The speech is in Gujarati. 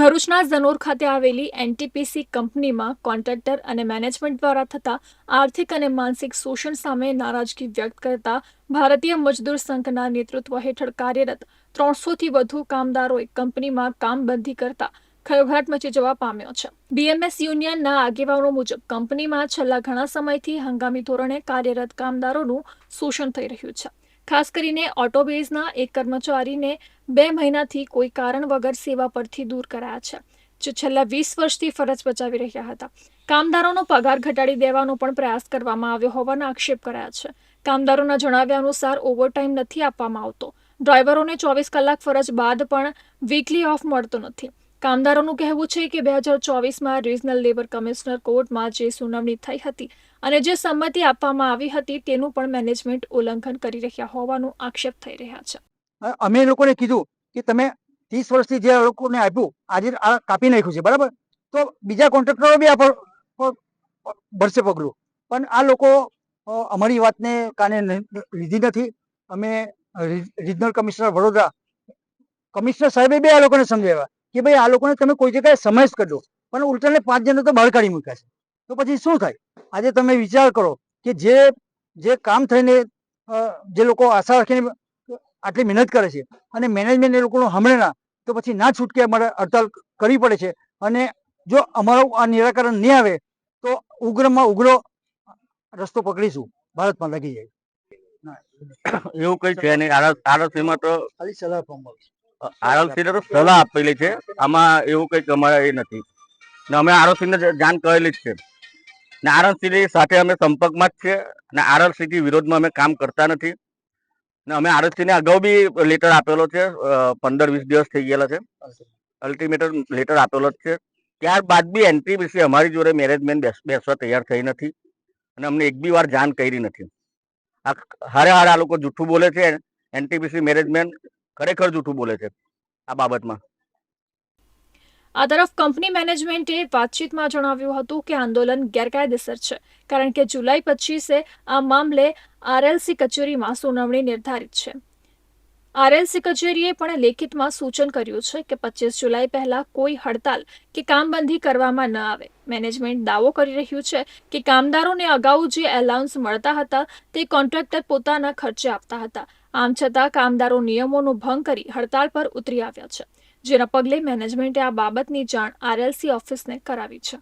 ભરૂચના ઝનોર ખાતે આવેલી એનટીપીસી કંપનીમાં કોન્ટ્રાક્ટર અને મેનેજમેન્ટ દ્વારા થતા આર્થિક અને માનસિક શોષણ સામે નારાજગી વ્યક્ત કરતા ભારતીય મજદૂર સંઘના નેતૃત્વ હેઠળ કાર્યરત ત્રણસોથી વધુ કામદારોએ કંપનીમાં કામબંધી કરતા ખળભળાટ મચી જવા પામ્યો છે. બીએમએસ યુનિયનના આગેવાનો મુજબ કંપનીમાં છેલ્લા ઘણા સમયથી હંગામી ધોરણે કાર્યરત કામદારોનું શોષણ થઈ રહ્યું છે. ખાસ કરીને ઓટોબેઝના એક કર્મચારીને બે મહિનાથી કોઈ કારણ વગર સેવા પરથી દૂર કરાયા છે, જે છેલ્લા વીસ વર્ષથી ફરજ બજાવી રહ્યા હતા. કામદારોનો પગાર ઘટાડી દેવાનો પણ પ્રયાસ કરવામાં આવ્યો હોવાના આક્ષેપ કરાયા છે. કામદારોના જણાવ્યા અનુસાર ઓવરટાઈમ નથી આપવામાં આવતો. ડ્રાઈવરોને ચોવીસ કલાક ફરજ બાદ પણ વીકલી ઓફ મળતો નથી. કામદારોનું કહેવું છે કે બે હજાર ચોવીસમાં રિજનલ લેબર કમિશનર કોર્ટમાં જે સુનાવણી થઈ હતી અને જે સંમતિ આપવામાં આવી હતી તેનું પણ મેનેજમેન્ટ ઉલ્લંઘન કરી રહ્યા હોવાનો આક્ષેપ થઈ રહ્યા છે. અમે લોકોને કીધું કે તમે ત્રીસ વર્ષથી જે લોકોને આપ્યું, આજે આ કાપી નાખ્યું છે, બરાબર? તો બીજા કોન્ટ્રાક્ટરો બી આ ભરશે પગલું. પણ આ લોકો અમારી વાતને કાને લીધી નથી. અમે રિજનલ કમિશનર વડોદરા કમિશનર સાહેબે બી આ લોકોને સમજાવ્યા. કે ભાઈ આ લોકોને તમે કોઈ જગ્યાએ સમાવેશ કરજો પણ ઉલટાને પાંચ જણને તો બહાર કાઢી મૂક્યા છે. તો પછી શું થાય? આજે તમે વિચાર કરો કે જે જે કામ થઈને જે લોકો આશા રાખીને આટલી મહેનત કરે છે અને મેનેજમેન્ટ એ લોકોનું હમણે ના તો પછી ના છૂટકે અમારે હડતાલ કરવી પડે છે. અને જો અમારું આ નિરાકરણ નહીં આવે તો ઉગ્રમાં ઉગ્ર રસ્તો પકડીશું. ભારતમાં લાગી જાય. એવું કઈ છે નહીં. આરસીમાં તો ખાલી સલાહ ફોર્મ આરએલસી ને તો સલાહ આપેલી છે. આમાં એવું કંઈક અમારે એ નથી. ને અમે આરએલસી ને જાણ કરેલી જ છે. ને આરએલસી ની સાથે અમે સંપર્કમાં જ છે. અને આરએલસી થી વિરોધમાં અમે કામ કરતા નથી. ને અમે આરએલસી ને અગાઉ બી લેટર આપેલો છે. પંદર વીસ દિવસ થઈ ગયેલા છે. અલ્ટિમેટર લેટર આપેલો જ છે. ત્યારબાદ બી એનટીપીસી અમારી જોડે મેનેજમેન્ટ બેસવા તૈયાર થઈ નથી. અને અમને એક બી વાર જાણ કરી નથી. આ હારે હારે આ લોકો જૂઠું બોલે છે. એનટીપીસી મેનેજમેન્ટ ખરેખર જૂઠું બોલે છે આ બાબતમાં. આ તરફ કંપની મેનેજમેન્ટે વાતચીતમાં જણાવ્યું હતું કે આંદોલન ગેરકાયદેસર છે, કારણ કે જુલાઈ પચીસે આ મામલે આરએલસી કચેરીમાં સુનાવણી નિર્ધારિત છે. આરએલસી કચેરીએ પણ લેખિતમાં સૂચન કર્યું છે કે પચીસ જુલાઈ પહેલા કોઈ હડતાલ કે કામબંધી કરવામાં ન આવે. મેનેજમેન્ટ દાવો કરી રહ્યું છે કે કામદારોને અગાઉ જે એલાઉન્સ મળતા હતા તે કોન્ટ્રાક્ટર પોતાના ખર્ચે આપતા હતા. આમ છતાં કામદારો નિયમોનો ભંગ કરી હડતાલ પર ઉતરી આવ્યા છે. જેના પગલે મેનેજમેન્ટે આ બાબતની જાણ આરએલસી ઓફિસને કરાવી છે.